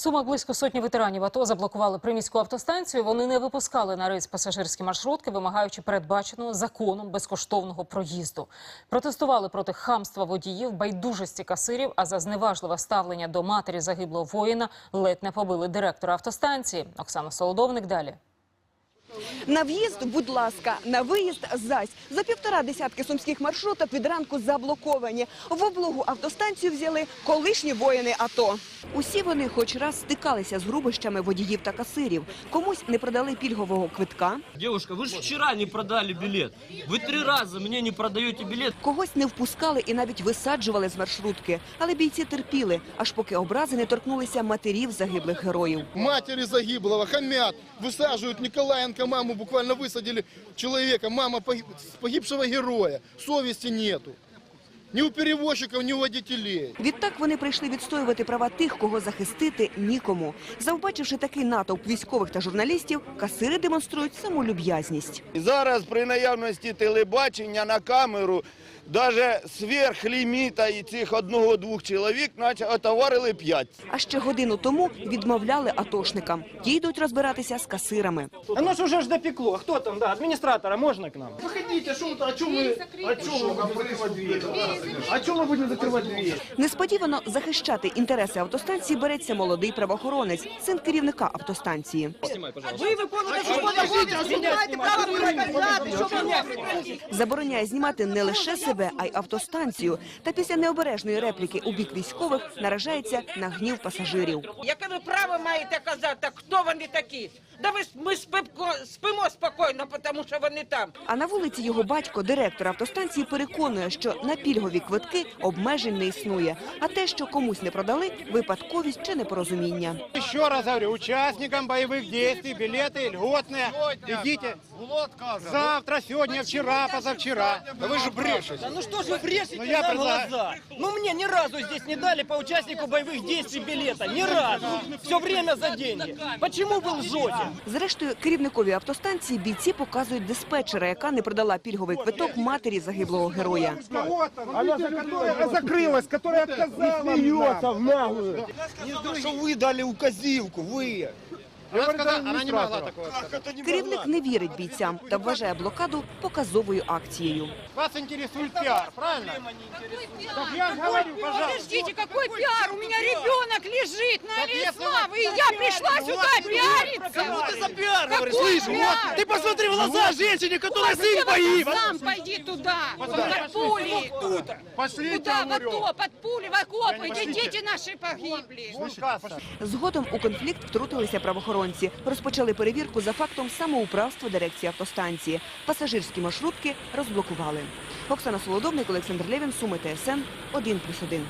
Сумах близько сотні ветеранів АТО заблокували приміську автостанцію. Вони не випускали на рейс пасажирські маршрутки, вимагаючи передбаченого законом безкоштовного проїзду. Протестували проти хамства водіїв, байдужості касирів, а за зневажливе ставлення до матері загиблого воїна ледь не побили директора автостанції. Оксана Солодовник далі. На в'їзд, будь ласка, на виїзд зась. За півтора десятки сумських маршруток від ранку заблоковані. В облогу автостанцію взяли колишні воїни АТО. Усі вони хоч раз стикалися з грубощами водіїв та касирів. Комусь не продали пільгового квитка, Девушка, вы же вчера не продали билет. Вы три раза мне не продаете билет. когось не впускали і навіть висаджували з маршрутки. Але бійці терпіли, аж поки образи не торкнулися матерів загиблих героїв. матери загиблого хамят, высаживают Николаенко маму, буквально высадили человека, мама погиб- погибшего героя. Совести нету. Ни у перевозчиков, ни у водителей. Відтак вони прийшли відстоювати права тих, кого захистити нікому. Завбачивши такий натовп військових та журналістів, касири демонструють самолюб'язність. Зараз при наявності телебачення на камеру даже сверх ліміта і цих одного-двох чоловік, наче отоварили п'ять. А ще годину тому відмовляли атошникам. Ті йдуть розбиратися з касирами. Оно ж уже ж допекло. Кто там, да, администратора можно к нам? Выходите, что вы, о чем мы, о чем мы будем закрывать дверь? О чем мы будем закрывать дверь? Несподівано захищати інтереси автостанції береться молодий правоохоронець, син керівника автостанції. Вы выполняете Имеете право сказать, что вы Забороняє знімати не лише себе, а й автостанцію. Та після необережної репліки у бік військових наражається на гнів пасажирів. Яке ви право маєте казати, хто вони такі? Да ви ми спимо, спимо спокійно, тому що вони там. А на вулиці його батько, директор автостанції, переконує, що на пільгові квитки обмежень не існує. А те, що комусь не продали, випадковість чи непорозуміння. Еще раз говорю, участникам боевых действий билеты льготные. Идите завтра, сегодня, вчера, позавчера. Да вы же брешете. Да ну что ж вы брешете Ну, я нам в предлагаю- глаза? Ну мне ни разу здесь не дали по участнику боевых действий билета. Ни разу. Все время за деньги. Почему вы лжете? Зрештою, керівникові автостанції бійці показують диспетчера, яка не продала пільговий квиток матері загиблого героя. Она которая закрылась, которая отказала. Смеется в наглую. Що ви дали указівку, ви? Она не могла такого Керівник не вірить бійцям та вважає блокаду показовою акцією. Вас интересует піар, правильно? Так я ж говорю, пожалуйста. Подождите, какой пиар? У меня ребенок лежит на Так аллее если славы, вы- и я пришла Ну, сюда вот, пиариться. Кому ты за пиар Какой говоришь? Слышь, пиар? вот, ты посмотри в глаза женщине, которая Господи, сын погиб. Сам пойди туда, под пули. Пошлите, Туда, в говорю. АТО, под пули, в окопы, где Пошлите. дети наши погибли. Вон касса. Згодом у конфлікт втрутилися правоохоронці. Розпочали перевірку за фактом самоуправства дирекції автостанції. Пасажирські маршрутки розблокували. Оксана Солодовник, Олександр Левін, Суми, ТСН, 1+,1.